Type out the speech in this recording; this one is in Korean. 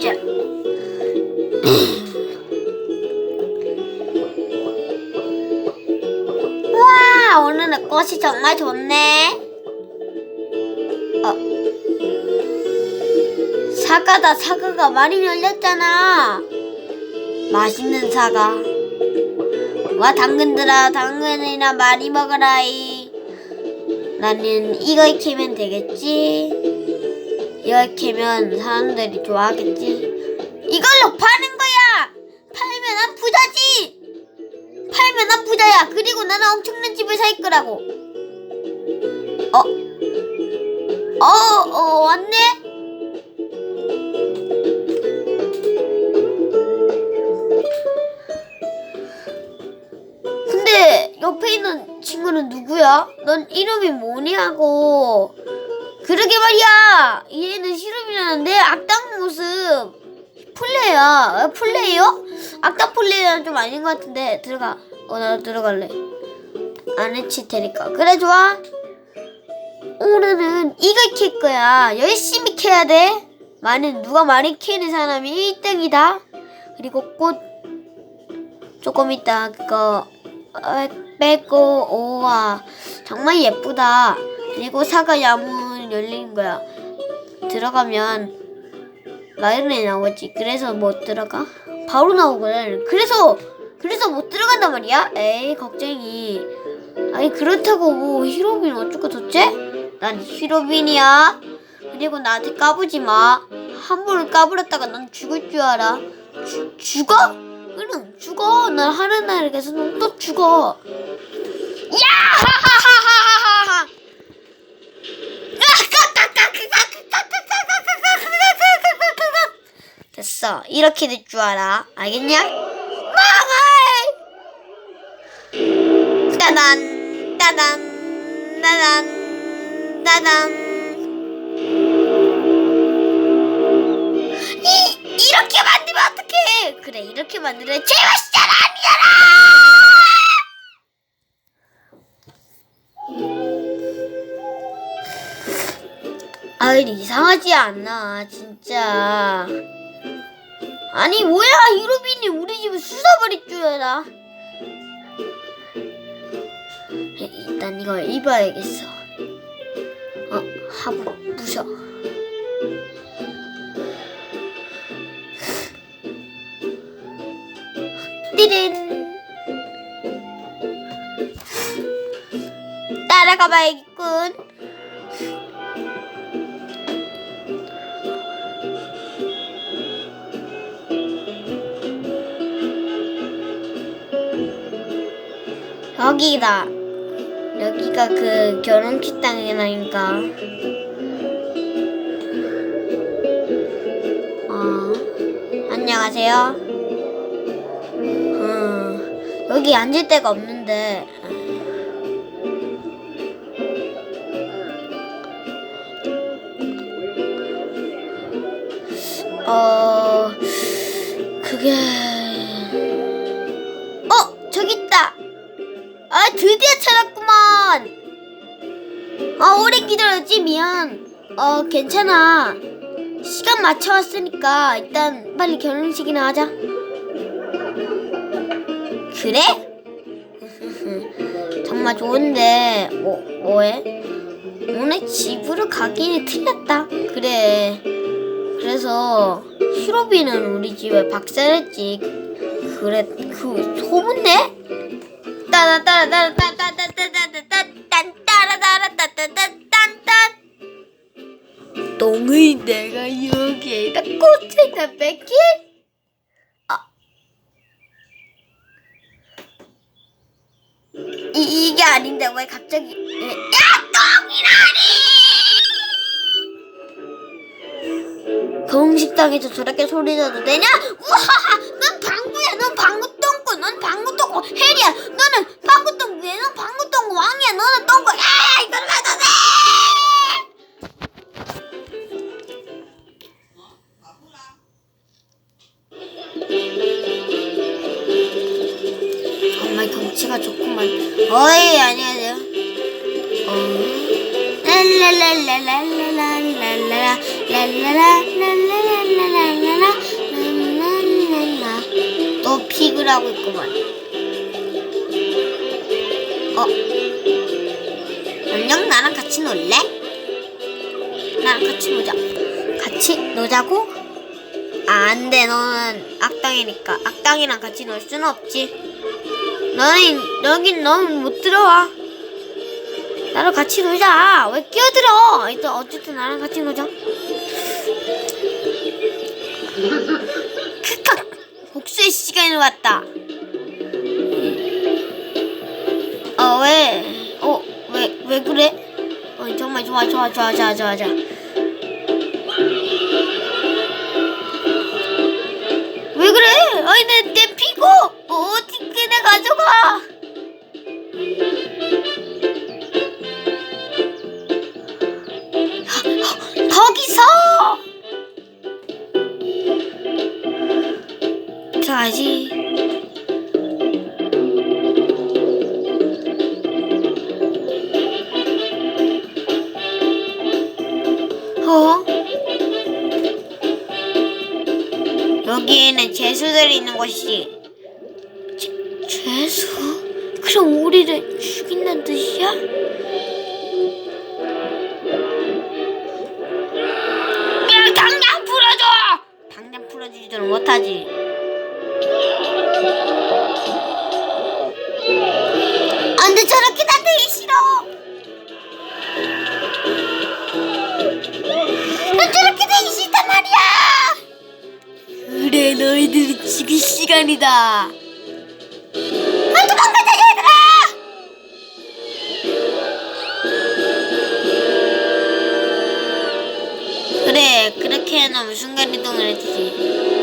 자. 와 오늘은 꽃이 정말 좋네. 어. 사과다 사과가 많이 열렸잖아. 맛있는 사과. 와 당근들아 당근이나 많이 먹어라이. 나는 이걸 캐면 되겠지. 이걸 캐면 사람들이 좋아하겠지. 이걸로 파는 거야. 팔면 난 부자지. 팔면 난 부자야. 그리고 나는 엄청난 집을 살 거라고. 어? 어, 어, 왔네? 옆에 있는 친구는 누구야? 넌 이름이 뭐냐고. 그러게 말이야. 얘는 시름이라는데 악당 모습. 플레이야. 어, 플레이어? 악당 플레이어는 좀 아닌 것 같은데 들어가. 어, 나 들어갈래. 안 해칠 테니까. 그래 좋아. 오늘은 이걸 캘 거야. 열심히 캐야 돼. 많은 누가 많이 캐는 사람이 1등이다. 그리고 꽃 조금 있다 그거 어, 빼고 오와 정말 예쁘다. 그리고 사과 야문 열리는 거야. 들어가면 라이언이 나오지. 그래서 못 들어가? 바로 나오거든. 그래서 그래서 못 들어간단 말이야? 에이 걱정이. 아니 그렇다고 뭐 히로빈 어쩌고 저째? 난 히로빈이야. 그리고 나한테 까부지 마. 함부로 까불었다가 넌 죽을 줄 알아. 주, 죽어? 그럼 죽어. 난 하는 날에서 넌또 죽어. 야하하하하하하. 됐어. 이렇게 될 줄 알아. 알겠냐? 망할! 따단, 따단, 따단, 따단. 이, 이렇게 만들면 어떡해! 그래, 이렇게 만들어야 제맛이잖아! 아니잖아! 아, 이상하지 않나, 진짜. 아니, 뭐야, 히로빈이 우리 집을 쑤셔버릴 줄 알아. 일단 이걸 입어야겠어. 어, 하고 부셔. 띠린. 따라가 봐야겠군. 여기다. 여기가 그 결혼 식 당이라니까. 어, 안녕하세요. 음, 여기 앉을 데가 없는데. 어, 그게. 기다렸지? 미안. 어, 괜찮아. 시간 맞춰 왔으니까 일단 빨리 결혼식이나 하자. 그래? 정말 좋은데, 뭐, 뭐해? 오늘 집으로 가기는 틀렸다. 그래. 그래서 히로비는 우리 집에 박살냈지. 그래, 그 소문내? 따라따라따따따따따따따따따따따따 똥의 내가 여기에다. 꽃에다 뺏기? 아. 이, 이게 아닌데 왜 갑자기 야 똥이라니! 공식당에서 저렇게 소리 내도 되냐? 우하하 넌 방구야. 넌 방구똥구. 넌 방구똥구. 헬이야 너는 방구똥구야. 넌 방구똥구 왕이야. 너는 똥 어이 안녕하세요. 어. 또 픽을 하고 있구만. 어? 안녕 나랑 같이 놀래? 나랑 같이 놀자. 같이 놀자고? 아, 안 돼. 너는 악당이니까. 악당이랑 같이 놀 수는 없지. 너는, 여긴 넌 못 들어와. 나랑 같이 놀자. 왜 끼어들어? 일단 어쨌든 나랑 같이 놀자. 크카! 복수의 시간이 왔다. 어, 왜? 어, 왜, 왜 그래? 어, 정말 좋아, 좋아, 좋아, 좋아, 좋아, 좋아. 가지. 어? 여기에는 죄수들이 있는 곳이 죄, 죄수? 그럼 우리를 죽인다는 뜻이야? 야 당장 풀어줘! 당장 풀어주지도 못하지 죽일 시간이다. 아 도망가자 얘들아 그래 그렇게 해놓으면 순간이동을 했지